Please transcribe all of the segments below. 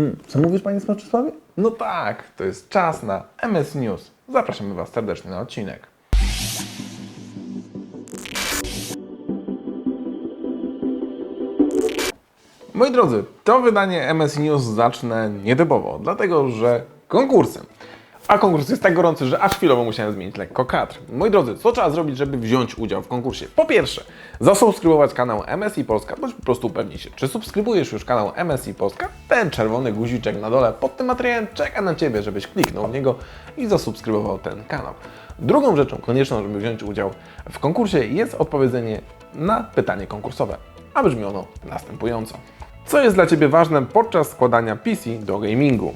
Mm, co mówisz, panie Smoczysławie? No tak, to jest czas na MS News. Zapraszamy Was serdecznie na odcinek. Moi drodzy, to wydanie MS News zacznę nietypowo, dlatego że konkursem. A konkurs jest tak gorący, że aż chwilowo musiałem zmienić lekko kadr. Moi drodzy, co trzeba zrobić, żeby wziąć udział w konkursie? Po pierwsze, zasubskrybować kanał MSI Polska, bądź po prostu upewnij się, czy subskrybujesz już kanał MSI Polska? Ten czerwony guziczek na dole pod tym materiałem czeka na Ciebie, żebyś kliknął w niego i zasubskrybował ten kanał. Drugą rzeczą konieczną, żeby wziąć udział w konkursie jest odpowiedzenie na pytanie konkursowe, a brzmi ono następująco. Co jest dla Ciebie ważne podczas składania PC do gamingu?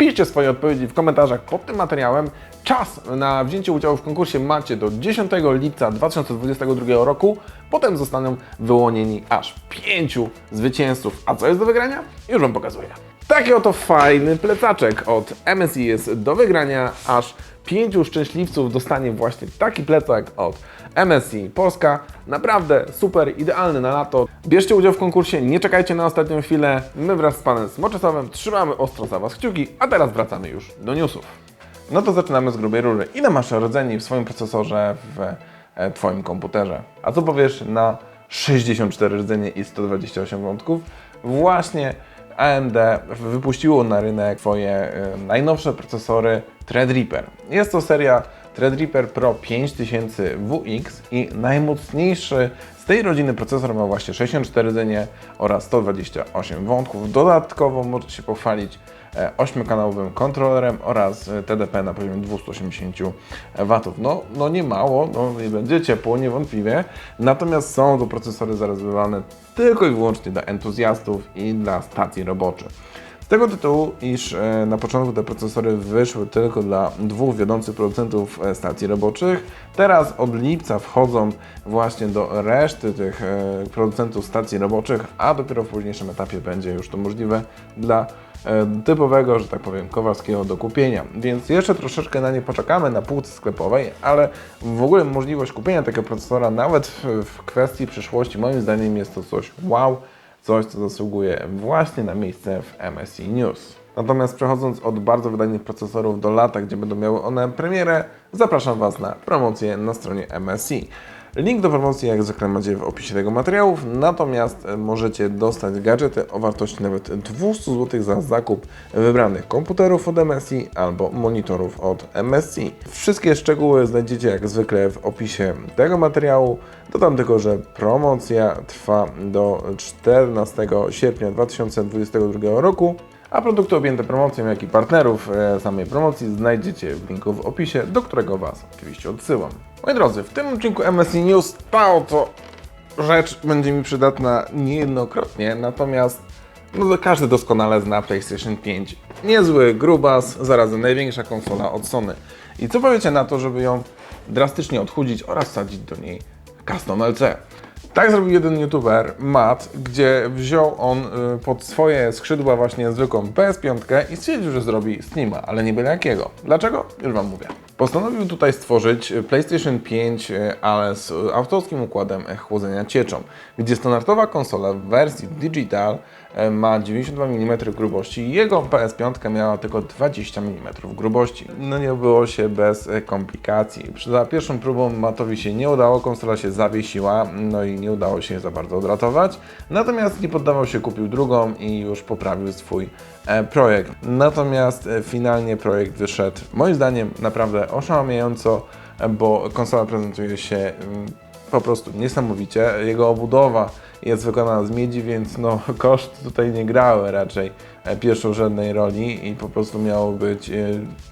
Piszcie swoje odpowiedzi w komentarzach pod tym materiałem. Czas na wzięcie udziału w konkursie macie do 10 lipca 2022 roku. Potem zostaną wyłonieni aż pięciu zwycięzców. A co jest do wygrania? Już Wam pokazuję. Taki oto fajny plecaczek od MSI jest do wygrania. Aż pięciu szczęśliwców dostanie właśnie taki plecak od MSI Polska. Naprawdę super, idealny na lato. Bierzcie udział w konkursie, nie czekajcie na ostatnią chwilę. My wraz z panem Smoczesławem trzymamy ostro za Was kciuki, a teraz wracamy już do newsów. No to zaczynamy z grubej rury. Ile masz rdzeni w swoim procesorze w e, Twoim komputerze? A co powiesz na 64 rdzenie i 128 wątków? Właśnie AMD wypuściło na rynek swoje e, najnowsze procesory Threadripper. Jest to seria Threadripper Pro 5000 WX i najmocniejszy z tej rodziny procesor ma właśnie 64 rdzenie oraz 128 wątków. Dodatkowo może się pochwalić 8-kanałowym kontrolerem oraz e, TDP na poziomie 280 W. No, no nie mało, no i będzie ciepło niewątpliwie, natomiast są to procesory zarezerwowane tylko i wyłącznie dla entuzjastów i dla stacji roboczych. Tego tytułu, iż e, na początku te procesory wyszły tylko dla dwóch wiodących producentów e, stacji roboczych, teraz od lipca wchodzą właśnie do reszty tych e, producentów stacji roboczych, a dopiero w późniejszym etapie będzie już to możliwe dla typowego, że tak powiem, Kowalskiego do kupienia. Więc jeszcze troszeczkę na nie poczekamy na półce sklepowej, ale w ogóle możliwość kupienia takiego procesora nawet w kwestii przyszłości, moim zdaniem jest to coś wow, coś co zasługuje właśnie na miejsce w MSI News. Natomiast przechodząc od bardzo wydajnych procesorów do lata, gdzie będą miały one premierę, zapraszam Was na promocję na stronie MSI. Link do promocji jak zwykle macie w opisie tego materiału, natomiast e, możecie dostać gadżety o wartości nawet 200 zł za zakup wybranych komputerów od MSI albo monitorów od MSI. Wszystkie szczegóły znajdziecie jak zwykle w opisie tego materiału. Dodam tylko, że promocja trwa do 14 sierpnia 2022 roku. A produkty objęte promocją, jak i partnerów e, samej promocji znajdziecie w linku w opisie, do którego Was oczywiście odsyłam. Moi drodzy, w tym odcinku MSI News ta oto rzecz będzie mi przydatna niejednokrotnie, natomiast no, każdy doskonale zna PlayStation 5. Niezły grubas, zarazem największa konsola od Sony. I co powiecie na to, żeby ją drastycznie odchudzić oraz wsadzić do niej Custom LC? Tak zrobił jeden youtuber, Matt, gdzie wziął on y, pod swoje skrzydła właśnie zwykłą PS5 i stwierdził, że zrobi Steama, ale nie byle jakiego. Dlaczego? Już Wam mówię. Postanowił tutaj stworzyć y, PlayStation 5, y, ale z autorskim układem e, chłodzenia cieczą, gdzie standardowa konsola w wersji digital e, ma 92 mm grubości, jego PS5 miała tylko 20 mm grubości. No nie było się bez e, komplikacji. Za pierwszą próbą Matowi się nie udało, konsola się zawiesiła, no i nie udało się za bardzo odratować. Natomiast nie poddawał się, kupił drugą i już poprawił swój e, projekt. Natomiast e, finalnie projekt wyszedł moim zdaniem naprawdę oszałamiająco, e, bo konsola prezentuje się mm, po prostu niesamowicie. Jego obudowa jest wykonana z miedzi, więc no, koszty tutaj nie grały raczej e, pierwszorzędnej roli i po prostu miało być e,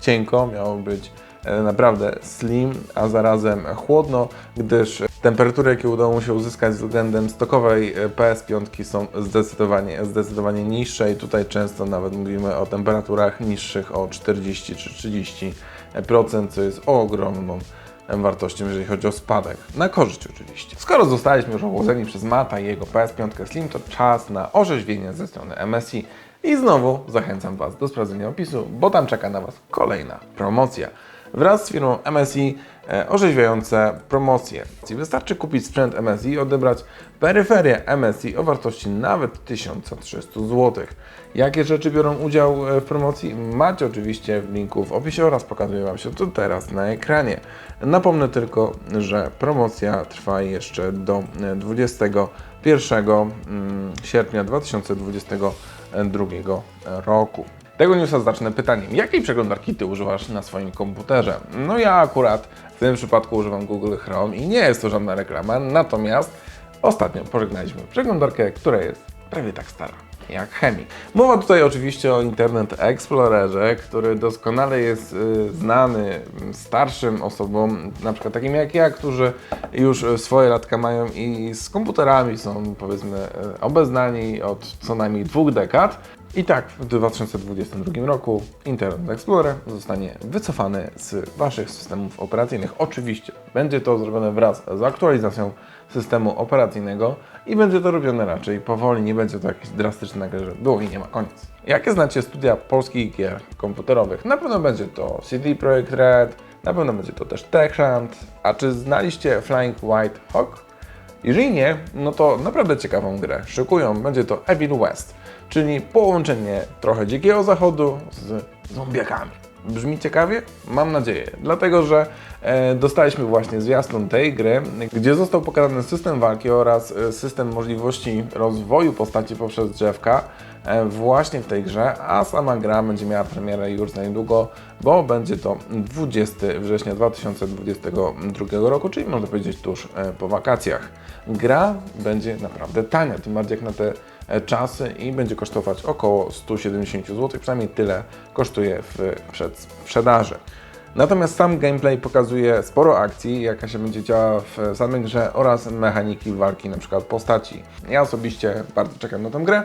cienko, miało być e, naprawdę slim, a zarazem chłodno, gdyż temperatury, jakie udało mu się uzyskać względem stokowej e, PS5 są zdecydowanie, zdecydowanie niższe i tutaj często nawet mówimy o temperaturach niższych o 40 czy 30%, co jest ogromną wartością, jeżeli chodzi o spadek. Na korzyść oczywiście. Skoro zostaliśmy już ochłodzeni przez Mata i jego PS5 Slim, to czas na orzeźwienie ze strony MSI. I znowu zachęcam Was do sprawdzenia opisu, bo tam czeka na Was kolejna promocja. Wraz z firmą MSI e, orzeźwiające promocje. Wystarczy kupić sprzęt MSI i odebrać peryferię MSI o wartości nawet 1300 zł. Jakie rzeczy biorą udział e, w promocji? Macie oczywiście w linku w opisie oraz pokazuję Wam się to teraz na ekranie. Napomnę tylko, że promocja trwa jeszcze do e, 21 mm, sierpnia 2022 roku. Tego newsa zacznę pytaniem, jakiej przeglądarki Ty używasz na swoim komputerze? No ja akurat w tym przypadku używam Google Chrome i nie jest to żadna reklama, natomiast ostatnio pożegnaliśmy przeglądarkę, która jest prawie tak stara jak Chemik. Mowa tutaj oczywiście o Internet Explorerze, który doskonale jest y, znany starszym osobom, na przykład takim jak ja, którzy już swoje latka mają i z komputerami są powiedzmy y, obeznani od co najmniej dwóch dekad. I tak w 2022 roku Internet Explorer zostanie wycofany z Waszych systemów operacyjnych. Oczywiście będzie to zrobione wraz z aktualizacją systemu operacyjnego i będzie to robione raczej powoli, nie będzie to jakieś drastyczne że było i nie ma koniec. Jakie znacie studia polskich gier komputerowych? Na pewno będzie to CD Projekt Red, na pewno będzie to też TechHunt, a czy znaliście Flying White Hawk? Jeżeli nie, no to naprawdę ciekawą grę szykują. Będzie to Evil West, czyli połączenie trochę dzikiego zachodu z zombiakami. Brzmi ciekawie? Mam nadzieję. Dlatego, że e, dostaliśmy właśnie zwiastun tej gry, gdzie został pokazany system walki oraz e, system możliwości rozwoju postaci poprzez drzewka właśnie w tej grze, a sama gra będzie miała premierę już za niedługo, bo będzie to 20 września 2022 roku, czyli można powiedzieć tuż e, po wakacjach. Gra będzie naprawdę tania, tym bardziej jak na te e, czasy i będzie kosztować około 170 zł, przynajmniej tyle kosztuje w przedsprzedaży. Natomiast sam gameplay pokazuje sporo akcji, jaka się będzie działa w samej grze oraz mechaniki walki, przykład postaci. Ja osobiście bardzo czekam na tę grę.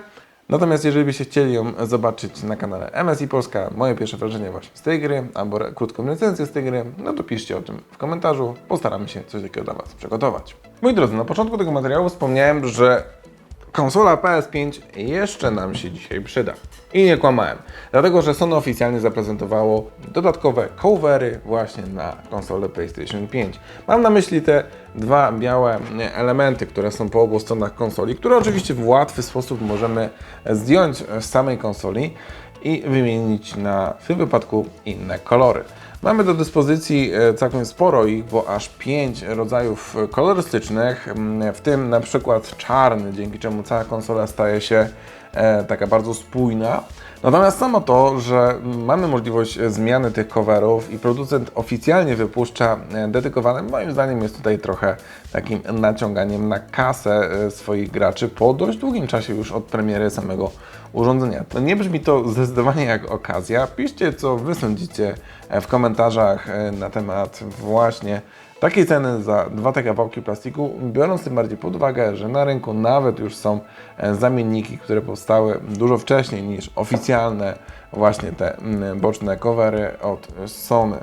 Natomiast jeżeli byście chcieli ją zobaczyć na kanale MSI Polska, moje pierwsze wrażenie właśnie z tej gry, albo krótką recenzję z tej gry, no to piszcie o tym w komentarzu. Postaramy się coś takiego dla Was przygotować. Moi drodzy, na początku tego materiału wspomniałem, że konsola PS5 jeszcze nam się dzisiaj przyda. I nie kłamałem, dlatego że Sony oficjalnie zaprezentowało dodatkowe covery właśnie na konsolę PlayStation 5. Mam na myśli te dwa białe elementy, które są po obu stronach konsoli, które oczywiście w łatwy sposób możemy zdjąć z samej konsoli i wymienić na w tym wypadku inne kolory. Mamy do dyspozycji e, całkiem sporo ich, bo aż 5 rodzajów kolorystycznych, mm, w tym na przykład czarny, dzięki czemu cała konsola staje się taka bardzo spójna. Natomiast samo to, że mamy możliwość zmiany tych coverów i producent oficjalnie wypuszcza e, dedykowane, moim zdaniem jest tutaj trochę takim naciąganiem na kasę e, swoich graczy po dość długim czasie już od premiery samego urządzenia. Nie brzmi to zdecydowanie jak okazja. Piszcie, co Wy sądzicie e, w komentarzach e, na temat właśnie takiej ceny za dwa te kawałki plastiku, biorąc tym bardziej pod uwagę, że na rynku nawet już są e, zamienniki, które powstały dużo wcześniej niż oficjalne właśnie te mm, boczne covery od Sony.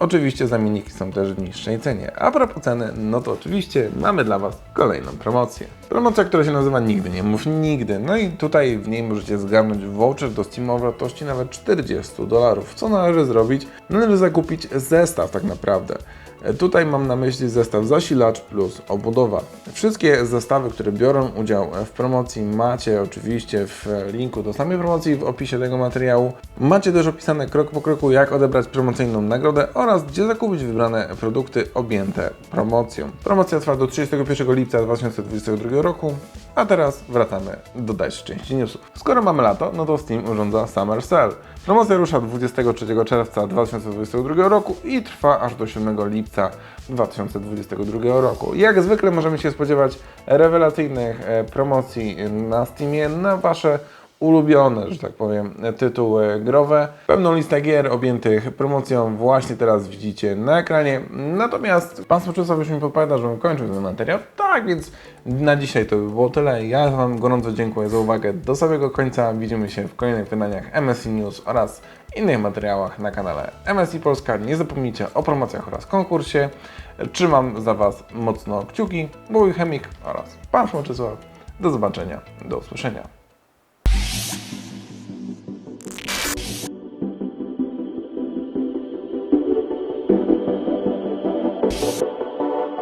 Oczywiście zamienniki są też w niższej cenie. A propos ceny, no to oczywiście mamy dla Was kolejną promocję. Promocja, która się nazywa Nigdy nie mów nigdy. No i tutaj w niej możecie zgarnąć voucher do Steam o wartości nawet 40 dolarów. Co należy zrobić? Należy zakupić zestaw tak naprawdę. Tutaj mam na myśli zestaw zasilacz plus obudowa. Wszystkie zestawy, które biorą udział w promocji macie oczywiście w linku do samej promocji w opisie tego materiału. Macie też opisane krok po kroku jak odebrać promocyjną nagrodę oraz gdzie zakupić wybrane produkty objęte promocją. Promocja trwa do 31 lipca 2022 roku, a teraz wracamy do dalszej części newsów. Skoro mamy lato, no to Steam urządza Summer Sale. Promocja rusza 23 czerwca 2022 roku i trwa aż do 7 lipca 2022 roku. Jak zwykle możemy się spodziewać rewelacyjnych e, promocji na Steamie na Wasze ulubione, że tak powiem, tytuły growe. Pełną listę gier objętych promocją właśnie teraz widzicie na ekranie. Natomiast Pan Smoczysław już mi podpowiada, żebym kończył ten materiał. Tak, więc na dzisiaj to by było tyle. Ja Wam gorąco dziękuję za uwagę do samego końca. Widzimy się w kolejnych wydaniach MSI News oraz innych materiałach na kanale MSI Polska. Nie zapomnijcie o promocjach oraz konkursie. Trzymam za Was mocno kciuki. Mój chemik oraz Pan Smoczysław. Do zobaczenia, do usłyszenia.